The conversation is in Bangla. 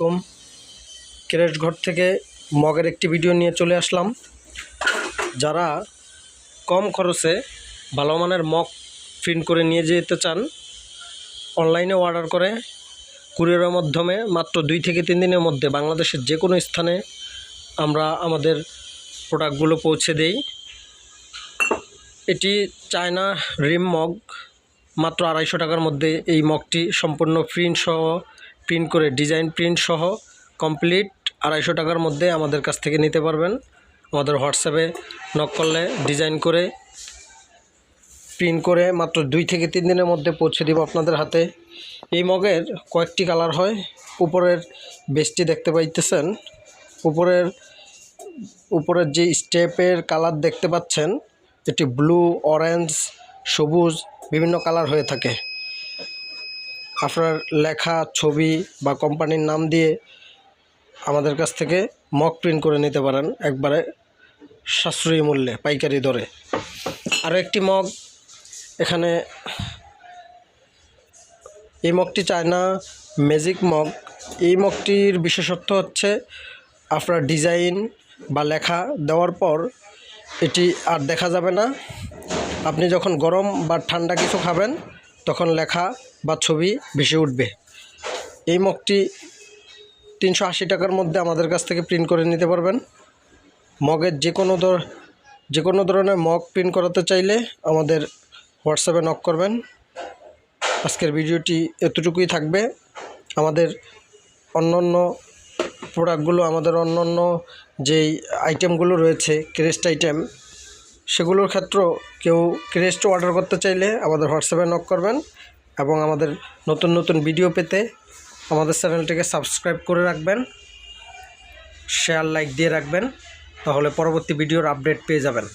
কম ক্রেশ ঘর থেকে মগের একটি ভিডিও নিয়ে চলে আসলাম। যারা কম খরচে ভালো মানের মগ প্রিন্ট করে নিয়ে যেতে চান অনলাইনে অর্ডার করে কুরিয়ারের মাধ্যমে মাত্র দুই থেকে তিন দিনের মধ্যে বাংলাদেশের যে কোনো স্থানে আমরা আমাদের প্রোডাক্টগুলো পৌঁছে দেই। এটি চায়না রিম মগ মাত্র আড়াইশো টাকার মধ্যে এই মগটি সম্পূর্ণ প্রিন্ট সহ প্রিন্ট করে ডিজাইন প্রিন্ট সহ কমপ্লিট আড়াইশো টাকার মধ্যে আমাদের কাছ থেকে নিতে পারবেন। আমাদের হোয়াটসঅ্যাপে নক করলে ডিজাইন করে প্রিন্ট করে মাত্র দুই থেকে তিন দিনের মধ্যে পৌঁছে দিব আপনাদের হাতে। এই মগের কয়েকটি কালার হয়। উপরের বেসটি দেখতে পাইতেছেন। উপরের উপরের যে স্টেপের কালার দেখতে পাচ্ছেন, এটি ব্লু অরেঞ্জ সবুজ, বিভিন্ন কালার হয়ে থাকে। আপনার লেখা, ছবি বা কোম্পানির নাম দিয়ে আমাদের কাছ থেকে মক প্রিন্ট করে নিতে পারেন একবারে সাশ্রয়ী মূল্যে, পাইকারি দরে। আরও একটি মগ এখানে এই মগটি চায়না ম্যাজিক মগ এই মগটির বিশেষত্ব হচ্ছে আপনার ডিজাইন বা লেখা দেওয়ার পর এটি আর দেখা যাবে না। আপনি যখন গরম বা ঠান্ডা কিছু খাবেন তখন লেখা বা ছবি ভেসে উঠবে। এই মগটি তিনশো আশি টাকার মধ্যে আমাদের কাছ থেকে প্রিন্ট করে নিতে পারবেন। মগের যে কোনো ধর, যে কোনো ধরনের মগ প্রিন্ট করাতে চাইলে আমাদের হোয়াটসঅ্যাপে নক করবেন। আজকের ভিডিওটি এতটুকুই থাকবে। আমাদের অন্য অন্য প্রোডাক্টগুলো আমাদের অন্য অন্য যেই আইটেমগুলো রয়েছে ক্রেস্ট আইটেম সেগুলোর ক্ষেত্রেও কেউ ক্রেস্ট অর্ডার করতে চাইলে আমাদের হোয়াটসঅ্যাপে নক করবেন এবং আমাদের নতুন নতুন ভিডিও পেতে আমাদের চ্যানেলটিকে সাবস্ক্রাইব করে রাখবেন শেয়ার লাইক দিয়ে রাখবেন, তাহলে পরবর্তী ভিডিওর আপডেট পেয়ে যাবেন।